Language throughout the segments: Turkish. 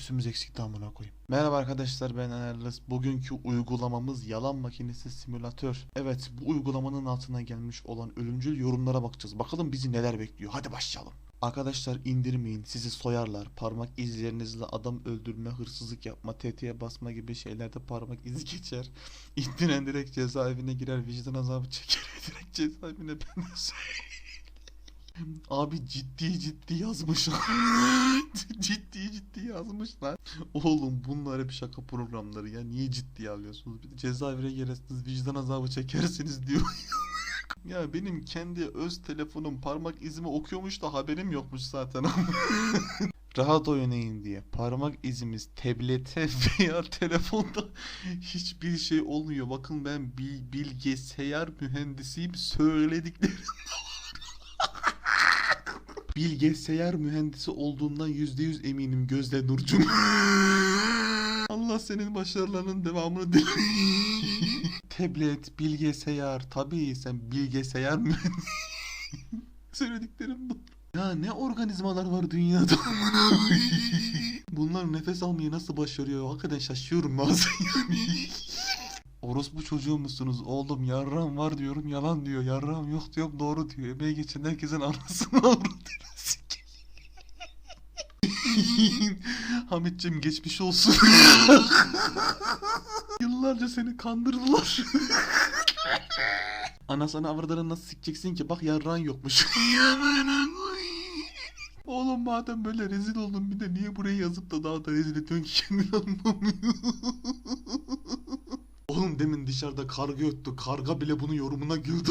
üstümüz eksikti amına koyayım. Merhaba arkadaşlar ben Enerles. Bugünkü uygulamamız yalan makinesi simülatör. Evet bu uygulamanın altına gelmiş olan ölümcül yorumlara bakacağız. Bakalım bizi neler bekliyor. Hadi başlayalım. Arkadaşlar indirmeyin sizi soyarlar. Parmak izlerinizle adam öldürme, hırsızlık yapma, TT'ye basma gibi şeylerde parmak izi geçer. İndiren direkt cezaevine girer, vicdan azabı çeker. direkt cezaevine ben de Abi ciddi ciddi yazmışlar. ciddi ciddi yazmışlar. Oğlum bunlar hep şaka programları ya. Niye ciddiye alıyorsunuz? Bir de cezaevine girersiniz vicdan azabı çekersiniz diyor. ya benim kendi öz telefonum parmak izimi okuyormuş da haberim yokmuş zaten. Rahat oynayın diye parmak izimiz tablete veya telefonda hiçbir şey olmuyor. Bakın ben bil, bilgisayar mühendisiyim söylediklerim bilgisayar mühendisi olduğundan yüzde yüz eminim Gözde Nurcum. Allah senin başarılarının devamını dile. Tablet, bilgisayar, tabii sen bilgisayar mühendisi. Söylediklerim bu. Ya ne organizmalar var dünyada. Bunlar nefes almayı nasıl başarıyor? Hakikaten şaşıyorum bazen yani. Orospu çocuğu musunuz? Oğlum yarram var diyorum yalan diyor. Yarram yok diyorum doğru diyor. Emeği geçen herkesin anasını avradını. Hamitciğim geçmiş olsun. Yıllarca seni kandırdılar. Anasını avradını nasıl sikeceksin ki? Bak yarran yokmuş. Oğlum madem böyle rezil oldun bir de niye buraya yazıp da daha da rezil ediyorsun ki? Kendini anlamıyorum demin dışarıda karga öttü. Karga bile bunu yorumuna girdi.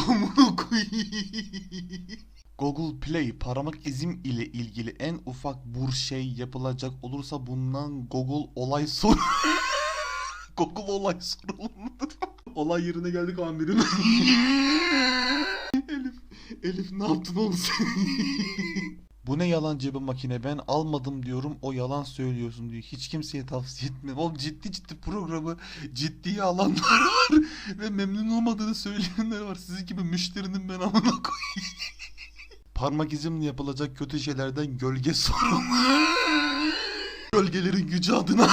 Google Play parmak izim ile ilgili en ufak bir şey yapılacak olursa bundan Google olay sor. Google olay sorulur. olay yerine geldik amirim. Elif, Elif ne yaptın oğlum sen? Bu ne yalan cebi makine ben almadım diyorum o yalan söylüyorsun diyor. Hiç kimseye tavsiye etme. Oğlum ciddi ciddi programı ciddiye alanlar var ve memnun olmadığını söyleyenler var. Sizin gibi müşterinin ben amına koyayım. Parmak izimle yapılacak kötü şeylerden gölge sorumlu. Gölgelerin gücü adına.